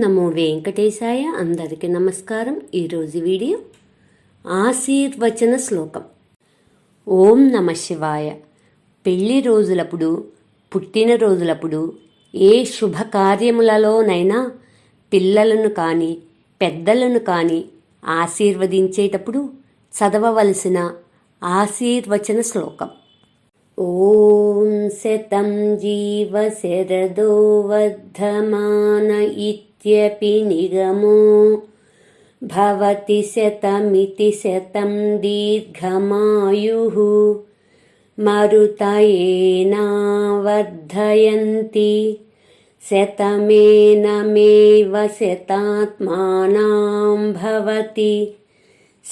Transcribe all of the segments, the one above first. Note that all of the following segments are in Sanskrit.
నమో వెంకటేశాయ అందరికీ నమస్కారం ఈరోజు వీడియో ఆశీర్వచన శ్లోకం ఓం నమ శివాయ పెళ్లి రోజులప్పుడు పుట్టినరోజులప్పుడు ఏ శుభకార్యములలోనైనా పిల్లలను కానీ పెద్దలను కానీ ఆశీర్వదించేటప్పుడు చదవవలసిన ఆశీర్వచన శ్లోకం ॐ शतं जीवशरदो वर्धमान इत्यपि निगमो भवति शतमिति शतं दीर्घमायुः। मरुतयेनावर्धयन्ति। शतमेनमेव शतात्मानां भवति।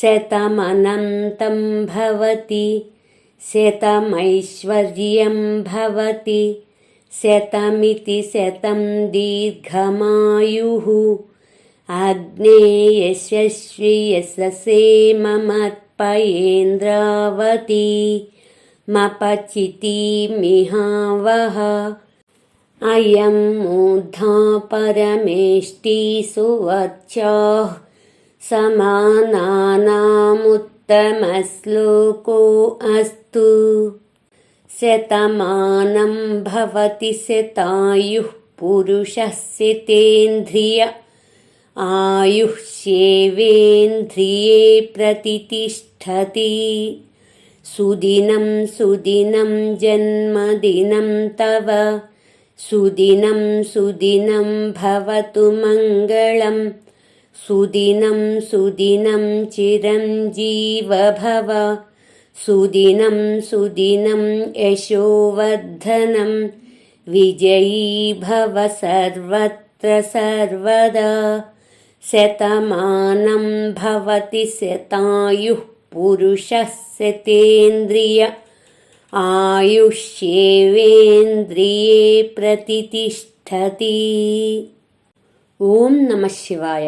शतमनन्तं भवति। शतमैश्वर्यं भवति। शतमिति शतं दीर्घमायुः। अग्नेयशस्वि यशसे ममर्पयेन्द्रावती मपचितिमिहावः अयं मूर्धा परमेष्टि सुवच्चाः समानानामुत्तमश्लोको अस्तु शतमानं भवति शतायुः पुरुषः शतेन्द्रिय। आयुष्येवेन्द्रिये प्रतितिष्ठति। सुदिनं सुदिनं जन्मदिनं तव। सुदिनं सुदिनं भवतु मङ्गलम् सुदिनं सुदिनं चिरञ्जीव भव सुदिनं सुदिनं यशोवर्धनं विजयी भव सर्वत्र सर्वदा। शतमानं भवति शतायुः पुरुषः स्यतेन्द्रिय आयुष्येवेन्द्रिये प्रतितिष्ठति ॐ नमः शिवाय।